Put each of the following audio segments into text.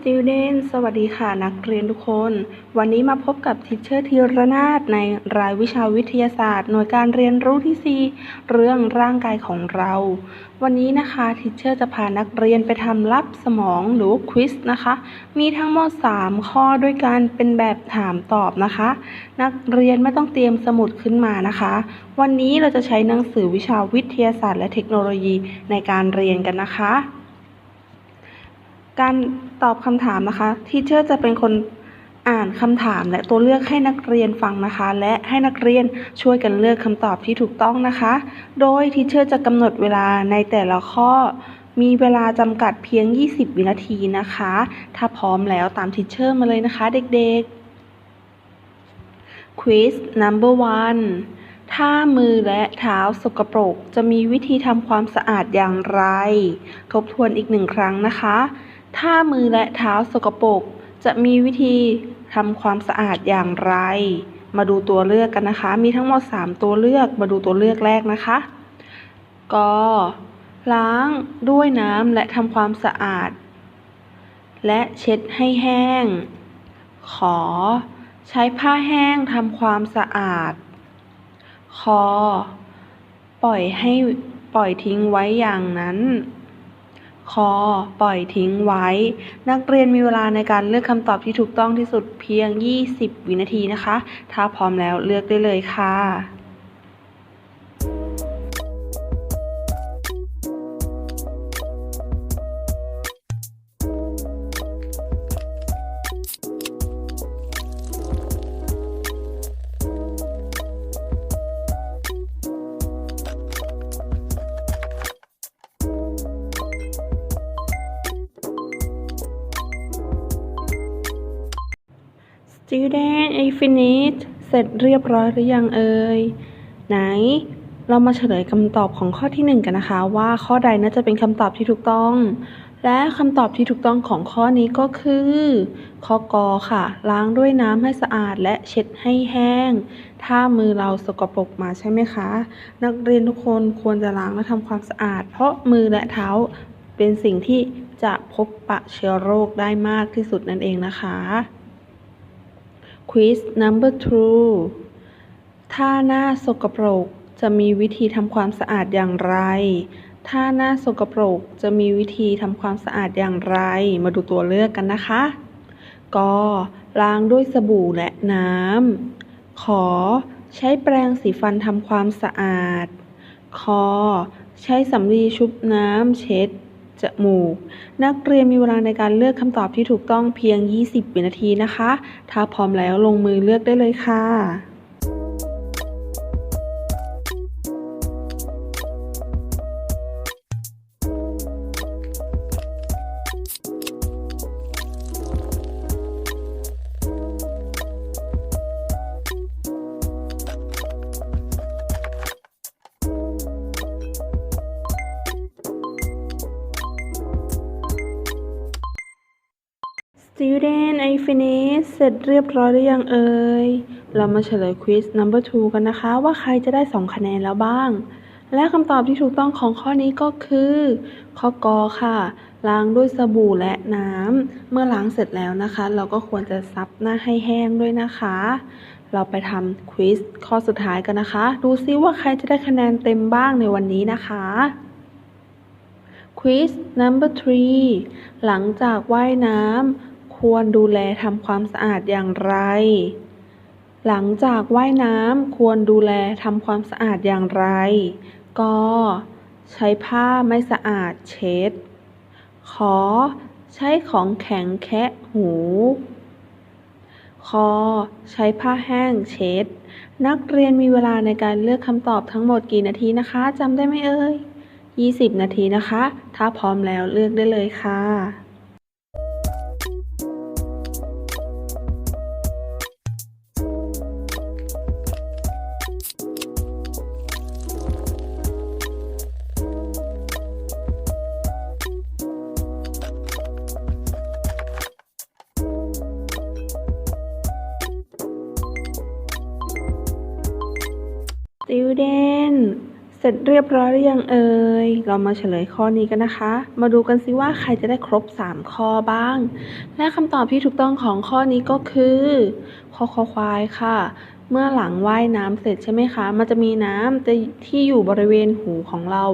student สวัสดีค่ะนักเรียนทุกคน วันนี้มาพบกับทิเชอร์ธีรนาถในรายวิชาวิทยาศาสตร์ หน่วยการเรียนรู้ที่ 4 เรื่องร่างกายของเรา วันนี้นะคะทิเชอร์จะพานักเรียนไปทำลับสมองหรือควิสนะคะ มีทั้งหมด 3 ข้อด้วยกันเป็นแบบถามตอบนะคะ นักเรียนไม่ต้องเตรียมสมุดขึ้นมานะคะ วันนี้เราจะใช้หนังสือวิชาวิทยาศาสตร์ และเทคโนโลยีในการเรียนกันนะคะ การตอบคำถามนะคะทีเชอร์จะเป็นคนอ่านคำถามและตัวเลือกให้นักเรียนฟังนะคะ และให้นักเรียนช่วยกันเลือกคำตอบที่ถูกต้องนะคะ โดยทีเชอร์จะกำหนดเวลาในแต่ละข้อ มีเวลาจำกัดเพียง 20 วินาทีนะคะ ถ้าพร้อมแล้วตามทีเชอร์มาเลยนะคะเด็กๆ Quiz number one ถ้ามือและเท้าสกปรก จะมีวิธีทำความสะอาดอย่างไร ทบทวนอีกหนึ่งครั้งนะคะ ถ้ามือและเท้าสกปรกจะมีวิธีทำความสะอาดอย่างไร มาดูตัวเลือกกันนะคะ มีทั้งหมด 3 ตัวเลือก มาดูตัวเลือกแรกนะคะ ก็ล้างด้วยน้ำและทำความสะอาด และเช็ดให้แห้ง ขอ ใช้ผ้าแห้งทำความสะอาด คอ ปล่อยให้ปล่อยทิ้งไว้อย่างนั้น คอ ปล่อยทิ้งไว้ นักเรียนมีเวลาในการเลือกคำตอบที่ถูกต้องที่สุดเพียง 20 วินาทีนะคะ ถ้าพร้อมแล้วเลือกได้เลยค่ะ Student I finish เสร็จเรียบร้อยหรือยังเอ่ย ไหน เรามาเฉลยคำตอบของข้อที่หนึ่งกันนะคะ ว่าข้อใดน่าจะเป็นคำตอบที่ถูกต้อง และคำตอบที่ถูกต้องของข้อนี้ก็คือ ข้อกอค่ะ ล้างด้วยน้ำให้สะอาดและเช็ดให้แห้ง ถ้ามือเราสกปรกมาใช่ไหมคะ นักเรียนทุกคนควรจะล้างและทำความสะอาด เพราะมือและเท้าเป็นสิ่งที่จะพบปะเชื้อโรคได้มากที่สุดนั่นเองนะคะ Quiz number two ถ้าหน้าสกปรกจะมีวิธีทำความสะอาดอย่างไร ถ้าหน้าสกปรกจะมีวิธีทำความสะอาดอย่างไร มาดูตัวเลือกกันนะคะ ก ล้างด้วยสบู่และน้ำขอใช้แปรงสีฟันทำความสะอาดคอใช้สำลีชุบน้ำเช็ด จมูก นักเรียนมีเวลาในการเลือกคำตอบที่ถูกต้องเพียง 20 วินาทีนะคะ ถ้าพร้อมแล้วลงมือเลือกได้เลยค่ะ Student I finish เสร็จเรียบร้อยหรือยังเอ่ย เรามาเฉลย Quiz number two กันนะคะ ว่าใครจะได้ 2 คะแนนแล้วบ้าง และคำตอบที่ถูกต้องของข้อนี้ก็คือ ข้อกอค่ะ ล้างด้วยสบู่และน้ำ เมื่อล้างเสร็จแล้วนะคะ เราก็ควรจะซับหน้าให้แห้งด้วยนะคะ เราไปทำควิสข้อสุดท้ายกันนะคะ ดูซิว่าใครจะได้คะแนนเต็มบ้างในวันนี้นะคะ Quiz number three หลังจากว่ายน้ำ ควรดูแลทำความสะอาดอย่างไร หลังจากว่ายน้ำควรดูแลทำความสะอาดอย่างไร ก็ใช้ผ้าไม่สะอาดเช็ด ขอใช้ของแข็งแคะหู คอใช้ผ้าแห้งเช็ด นักเรียนมีเวลาในการเลือกคำตอบทั้งหมดกี่นาทีนะคะจำได้ไหมเอ่ย20 นาทีนะคะ ถ้าพร้อมแล้วเลือกได้เลยค่ะ เสร็จเรียบร้อยหรือยังเอ่ย เรามาเฉลยข้อนี้กันนะคะ มาดูกันสิว่าใครจะได้ครบ 3 ข้อบ้าง และคำตอบที่ถูกต้องของข้อนี้ก็คือข้อคอควายค่ะ เมื่อหลังว่ายน้ำเสร็จใช่ไหมคะ มันจะมีน้ำที่อยู่บริเวณหูของเรา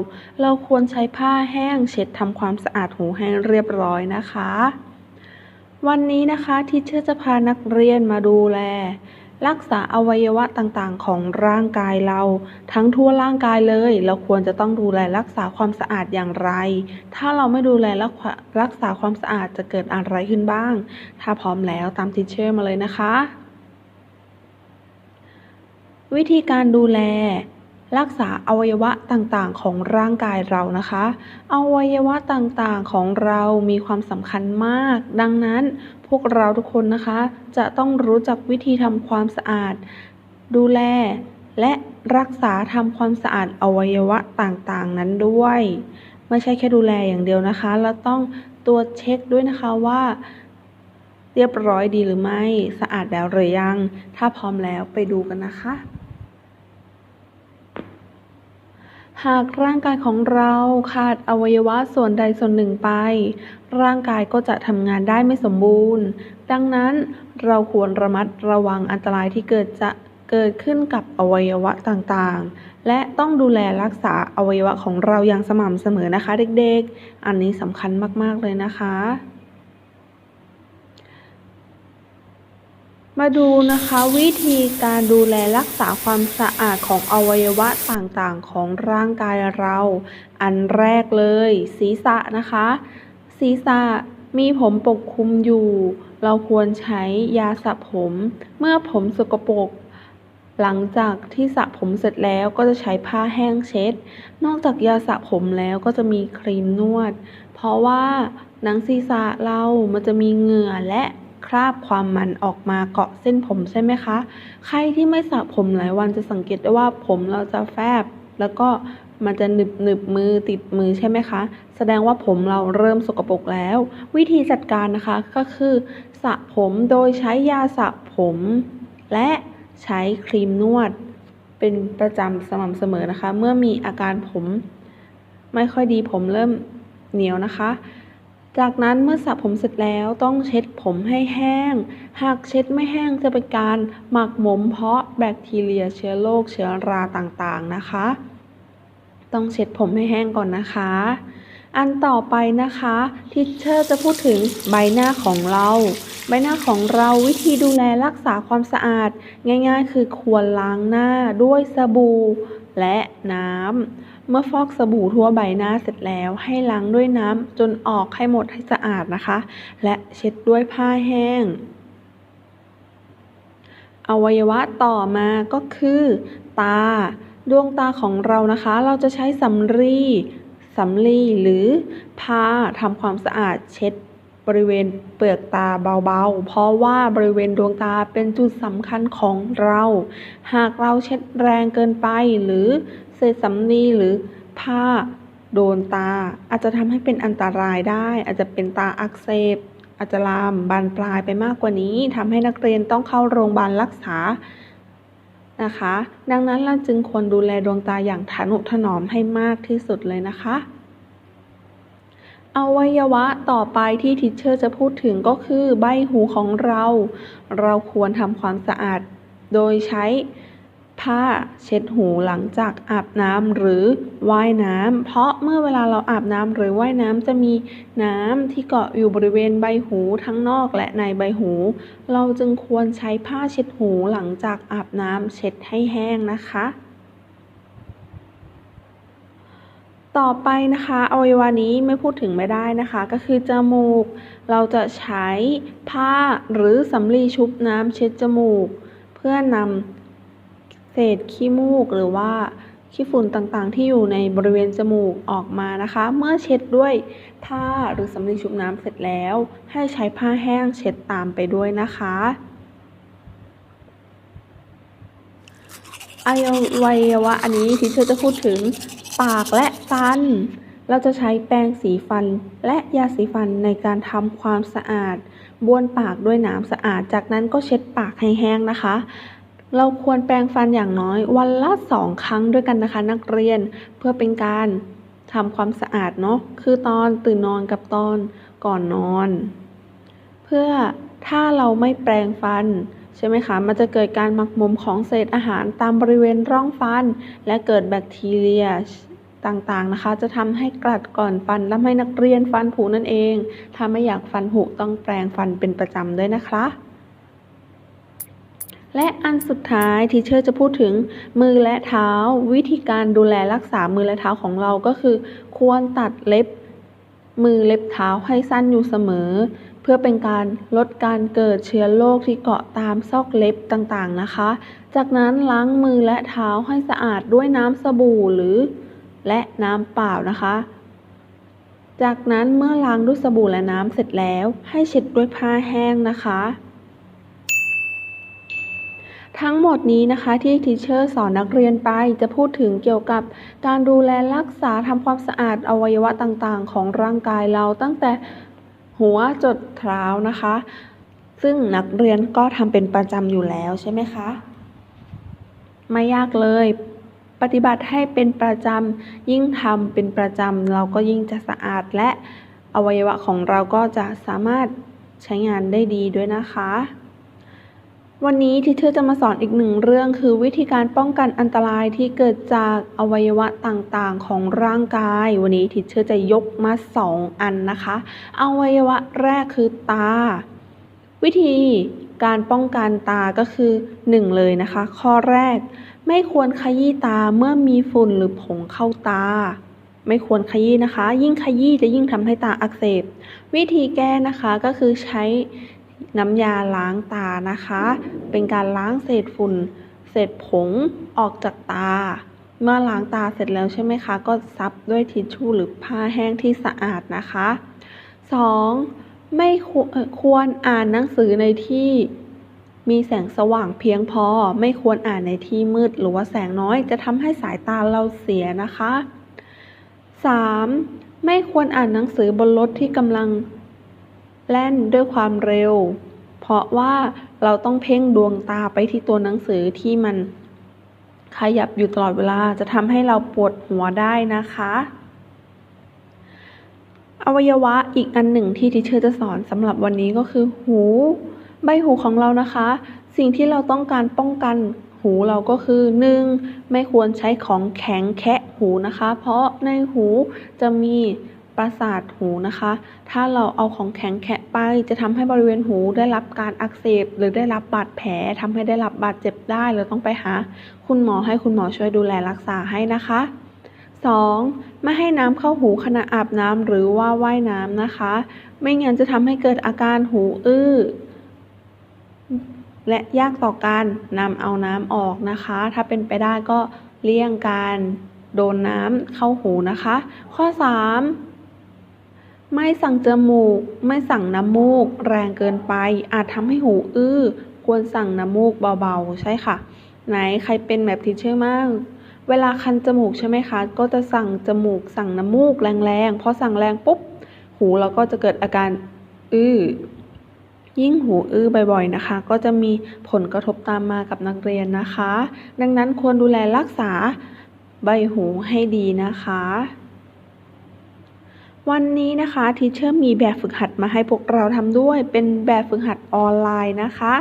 เราควรใช้ผ้าแห้งเช็ดทำความสะอาดหูให้เรียบร้อยนะคะ วันนี้นะคะทิเชอร์จะพานักเรียนมาดูแล รักษาอวัยวะต่างๆ ของร่างกายเรา ทั้งทั่วร่างกายเลย เราควรจะต้องดูแลรักษาความสะอาดอย่างไร ถ้าเราไม่ดูแลรักษาความสะอาดจะเกิดอะไรขึ้นบ้าง ถ้าพร้อมแล้วตามทิเชอร์มาเลยนะคะ วิธีการดูแล รักษาอวัยวะต่างๆ ของร่างกายเรานะคะ อวัยวะต่างๆของเรามีความสำคัญมาก ดังนั้นพวกเราทุกคนนะคะ จะต้องรู้จักวิธีทำความสะอาด ดูแล และรักษาทำความสะอาดอวัยวะต่างๆ นั้นด้วย ไม่ใช่แค่ดูแลอย่างเดียวนะคะ เราต้องตรวจเช็คด้วยนะคะว่า เรียบร้อยดีหรือไม่ สะอาดแล้วหรือยัง ถ้าพร้อมแล้วไปดูกันนะคะ หากร่างกายของเราขาดอวัยวะส่วนใดส่วนหนึ่งไป ร่างกายก็จะทำงานได้ไม่สมบูรณ์ ดังนั้นเราควรระมัดระวังอันตรายที่เกิดจะเกิดขึ้นกับอวัยวะต่างๆ และต้องดูแลรักษาอวัยวะของเราอย่างสม่ำเสมอนะคะ เด็กๆ อันนี้สำคัญมากๆเลยนะคะ มาดูนะคะวิธีการดูแลรักษาความสะอาดของอวัยวะต่างๆ ของร่างกายเรา อันแรกเลย ศีรษะนะคะ ศีรษะมีผมปกคลุมอยู่ เราควรใช้ยาสระผม เมื่อผมสกปรกหลังจากที่สระผมเสร็จแล้วก็จะใช้ผ้าแห้งเช็ด นอกจากยาสระผมแล้วก็จะมีครีมนวด เพราะว่าหนังศีรษะเรามันจะมีเหงื่อและ คราบความมันออกมาเกาะเส้นผมใช่ไหมคะ ใครที่ไม่สระผมหลายวันจะสังเกตได้ว่าผมเราจะแฟบ แล้วก็มันจะหนึบหนึบมือติดมือใช่ไหมคะ แสดงว่าผมเราเริ่มสกปรกแล้ว วิธีจัดการนะคะก็คือสระผมโดยใช้ยาสระผม และใช้ครีมนวด เป็นประจำสม่ำเสมอนะคะ เมื่อมีอาการผม ไม่ค่อยดีผมเริ่มเหนียวนะคะ จากนั้นเมื่อสระผมเสร็จแล้วต้องเช็ดผมให้แห้ง หากเช็ดไม่แห้งจะเป็นการหมักหมมเพาะแบคทีเรียเชื้อโรคเชื้อราต่างๆนะคะ ต้องเช็ดผมให้แห้งก่อนนะคะ อันต่อไปนะคะทิชเชอร์จะพูดถึงใบหน้าของเรา ใบหน้าของเราวิธีดูแลรักษาความสะอาด ง่ายๆ คือควรล้างหน้าด้วยสบู่และน้ำ เมื่อฟอกสบู่ทั่วใบหน้าเสร็จแล้วให้ล้างด้วยน้ำจนออกให้หมดให้สะอาดนะคะ และเช็ดด้วยผ้าแห้ง อวัยวะต่อมาก็คือ ตา ดวงตาของเรานะคะ เราจะใช้สำลีสำลีหรือผ้าทำความสะอาดเช็ดบริเวณเปลือกตาเบาๆ เพราะว่าบริเวณดวงตาเป็นจุดสำคัญของเรา หากเราเช็ดแรงเกินไปหรือ เศษสำลีหรือผ้าโดนตา อาจจะทำให้เป็นอันตรายได้ อาจจะเป็นตาอักเสบอาจจะลามบานปลายไปมากกว่านี้ทำให้นักเรียนต้องเข้าโรงพยาบาลรักษานะคะ ดังนั้นเราจึงควรดูแลดวงตาอย่างทนุถนอมให้มากที่สุดเลยนะคะอวัยวะต่อไปที่ทิชเชอร์จะพูดถึงก็คือใบหูของเรา เราควรทำความสะอาดโดยใช้ ผ้าเช็ดหูหลังจากอาบน้ำหรือว่ายน้ำ เพราะเมื่อเวลาเราอาบน้ำหรือว่ายน้ำจะมีน้ำที่เกาะอยู่บริเวณใบหูทั้งนอกและในใบหู เราจึงควรใช้ผ้าเช็ดหูหลังจากอาบน้ำเช็ดให้แห้งนะคะ ต่อไปนะคะอวัยวะนี้ไม่พูดถึงไม่ได้นะคะ ก็คือจมูก เราจะใช้ผ้าหรือสำลีชุบน้ำเช็ดจมูก เพื่อนำ เศษขี้มูกหรือว่าขี้ฝุ่นต่างๆ ที่อยู่ในบริเวณจมูกออกมานะคะ เมื่อเช็ดด้วยผ้าหรือสำลีชุบน้ำเสร็จแล้ว ให้ใช้ผ้าแห้งเช็ดตามไปด้วยนะคะอวัยวะอันนี้ที่เธอจะพูดถึงปากและฟัน เราจะใช้แปรงสีฟันและยาสีฟันในการทำความสะอาดบ้วนปากด้วยน้ำสะอาด จากนั้นก็เช็ดปากให้แห้งนะคะ เราควรแปรงฟันอย่างน้อยวันละสองครั้งด้วยกันนะคะนักเรียนเพื่อเป็นการทำความสะอาดเนาะคือตอนตื่นนอนกับตอนก่อนนอน เพื่อถ้าเราไม่แปรงฟันใช่ไหมคะ มันจะเกิดการหมักหมมของเศษอาหารตามบริเวณร่องฟัน และเกิดแบคทีเรียต่างๆนะคะ จะทำให้กลัดก่อนฟันและให้นักเรียนฟันผุนั่นเอง ถ้าไม่อยากฟันผุต้องแปรงฟันเป็นประจำด้วยนะคะ และอันสุดท้ายทีเชอร์จะพูดถึงมือและเท้า วิธีการดูแลรักษามือและเท้าของเราก็คือ ควรตัดเล็บ มือเล็บเท้าให้สั้นอยู่เสมอ เพื่อเป็นการลดการเกิดเชื้อโรคที่เกาะตามซอกเล็บต่างๆนะคะ จากนั้นล้างมือและเท้าให้สะอาดด้วยน้ำสบู่หรือ และน้ำเปล่านะคะจากนั้นเมื่อล้างด้วยสบู่และน้ำเสร็จแล้ว ให้เช็ดด้วยผ้าแห้งนะคะ ทั้งหมดนี้นะคะที่ทีเชอร์สอนนักเรียนไปจะพูดถึงเกี่ยวกับการดูแลรักษาทำความสะอาดอวัยวะต่างๆ ของร่างกายเราตั้งแต่หัวจดเท้านะคะ ซึ่งนักเรียนก็ทำเป็นประจำอยู่แล้วใช่ไหมคะ ไม่ยากเลย ปฏิบัติให้เป็นประจำยิ่งทำเป็นประจำเราก็ยิ่งจะสะอาดและอวัยวะของเราก็จะสามารถใช้งานได้ดีด้วยนะคะ วันนี้ที่เธอจะมาสอนอีกหนึ่งเรื่องคือวิธีการป้องกันอันตรายที่เกิดจากอวัยวะต่างๆของร่างกาย วันนี้ทิเชอร์จะยกมาสองอันนะคะ อวัยวะแรกคือตา วิธีการป้องกันตาก็คือหนึ่งเลยนะคะ ข้อแรก ไม่ควรขยี้ตาเมื่อมีฝุ่นหรือผงเข้าตา ไม่ควรขยี้นะคะ ยิ่งขยี้จะยิ่งทำให้ตาอักเสบ วิธีแก้นะคะก็คือใช้ น้ำยาล้างตานะคะ เป็นการล้างเศษฝุ่น เศษผงออกจากตา เมื่อล้างตาเสร็จแล้วใช่ไหมคะ ก็ซับด้วยทิชชู่หรือผ้าแห้งที่สะอาดนะคะ 2. ไม่ควรอ่านหนังสือในที่มีแสงสว่างเพียงพอ ไม่ควรอ่านในที่มืดหรือว่าแสงน้อยจะทำให้สายตาเราเสียนะคะ 3. ไม่ควรอ่านหนังสือบนรถที่กำลัง แล่นด้วยความเร็ว เพราะว่าเราต้องเพ่งดวงตาไปที่ตัวหนังสือที่มันขยับอยู่ตลอดเวลาจะทำให้เราปวดหัวได้นะคะ อวัยวะอีกอันหนึ่งที่ทิเชอร์จะสอนสำหรับวันนี้ก็คือ หู ใบหูของเรานะคะ สิ่งที่เราต้องการป้องกันหูเราก็คือ 1. ไม่ควรใช้ของแข็งแคะหูนะคะ เพราะในหูจะมี ประสาทหูนะคะ ถ้าเราเอาของแข็งแคะไป จะทำให้บริเวณหูได้รับการอักเสบ หรือได้รับบาดแผลทำให้ได้รับบาดเจ็บได้เราต้องไปหา คุณหมอให้คุณหมอช่วยดูแลรักษาให้นะคะ 2. ไม่ให้น้ำเข้าหูขณะอาบน้ำหรือว่าว่ายน้ำนะคะ ไม่งั้นจะทำให้เกิดอาการหูอื้อ และยากต่อการนำเอาน้ำออกนะคะ ถ้าเป็นไปได้ก็เลี่ยงการโดนน้ำเข้าหูนะคะ ข้อ 3. ไม่สั่งจมูก ไม่สั่งน้ำมูก แรงเกินไป อาจทำให้หูอื้อ ควรสั่งน้ำมูกเบาๆ ใช่ค่ะ ไหนใครเป็นแบบทิเชอร์มากเวลาคันจมูกใช่ไหมคะ ก็จะสั่งจมูก สั่งน้ำมูกแรงๆพอสั่งแรงปุ๊บ หูเราก็จะเกิดอาการอื้อ ยิ่งหูอื้อบ่อยๆนะคะ ก็จะมีผลกระทบตามมากับนักเรียนนะคะ ดังนั้นควรดูแลรักษาใบหูให้ดีนะคะ วันนี้นะคะทีเชอร์มีแบบฝึกหัดมาให้พวกเราทำด้วย เป็นแบบฝึกหัดออนไลน์นะคะ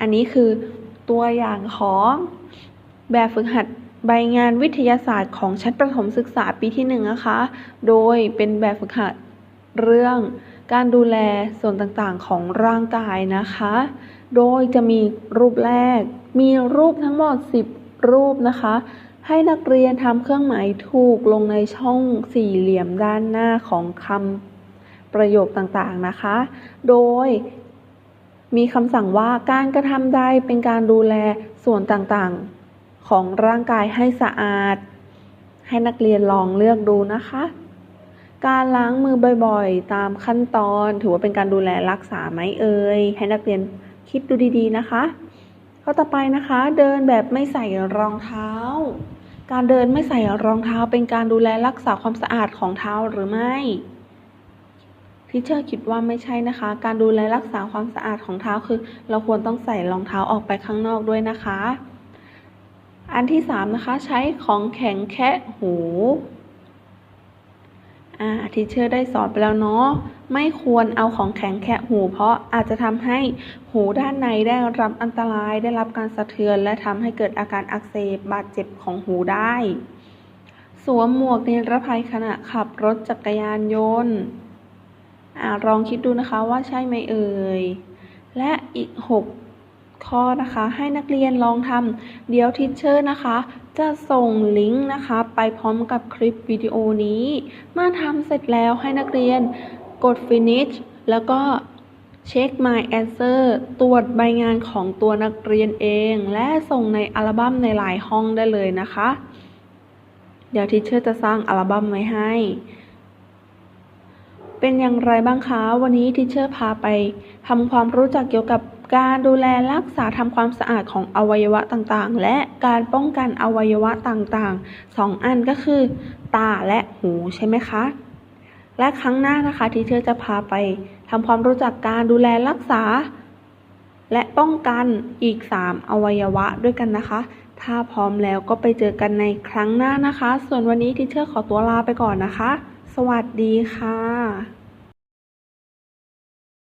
อันนี้คือตัวอย่างของแบบฝึกหัดใบงานวิทยาศาสตร์ของชั้นประถมศึกษาปีที่หนึ่งนะคะ โดยเป็นแบบฝึกหัดเรื่องการดูแลส่วนต่างๆของร่างกายนะคะ โดยจะมีรูปแรก มีรูปทั้งหมด 10 รูปนะคะ ให้นักเรียนทำเครื่องหมายถูกลงในช่องสี่เหลี่ยมด้านหน้าของคำประโยคต่างๆนะคะ โดยมีคำสั่งว่าการกระทำใดเป็นการดูแลส่วนต่างๆ ของร่างกายให้สะอาด ให้นักเรียนลองเลือกดูนะคะ การล้างมือบ่อยๆ ตามขั้นตอน ถือว่าเป็นการดูแลรักษาไหมเอ่ยให้นักเรียนคิดดูดีๆนะคะ ข้อต่อไปนะคะเดินแบบไม่ใส่รองเท้า การเดินไม่ใส่รองเท้าเป็นการดูแลรักษาความสะอาดของเท้าหรือไม่ทิเชอร์คิดว่าไม่ใช่นะคะ การดูแลรักษาความสะอาดของเท้าคือ เราควรต้องใส่รองเท้าออกไปข้างนอกด้วยนะคะ อันที่สามนะคะใช้ของแข็งแคะหู อ่าทีเชอร์ได้สอนไปแล้วเนาะไม่ควรเอาของแข็งแคะหู เพราะอาจจะทำให้หูด้านในได้รับอันตรายได้รับการสะเทือน และทำให้เกิดอาการอักเสบบาดเจ็บของหูได้ สวมหมวกนิรภัยขณะขับรถจักรยานยนต์อ่าลองคิดดูนะคะว่าใช่ไหมเอ่ย และอีก 6 ข้อนะคะให้นักเรียนลองทำเดี๋ยวทิเชอร์นะคะ จะส่งลิงก์นะคะไปพร้อมกับคลิปวิดีโอนี้ เมื่อทำเสร็จแล้วให้นักเรียนกด finish แล้วก็เช็ค my answer ตรวจใบงานของตัวนักเรียนเอง และส่งในอัลบั้มในหลายห้องได้เลยนะคะ เดี๋ยวทิเชอร์จะสร้างอัลบั้มไว้ให้ เป็นอย่างไรบ้างคะ วันนี้ทิเชอร์พาไปทำความรู้จักเกี่ยวกับการดูแลรักษาทำความสะอาดของอวัยวะต่างๆ และการป้องกันอวัยวะต่างๆสองอันก็คือ ตาและหูใช่ไหมคะ และครั้งหน้านะคะทิเชอร์จะพาไปทำความรู้จักการดูแลรักษา และป้องกันอีก 3 อวัยวะด้วยกันนะคะ ถ้าพร้อมแล้วก็ไปเจอกันในครั้งหน้านะคะ ส่วนวันนี้ทิเชอร์ขอตัวลาไปก่อนนะคะ สวัสดีค่ะ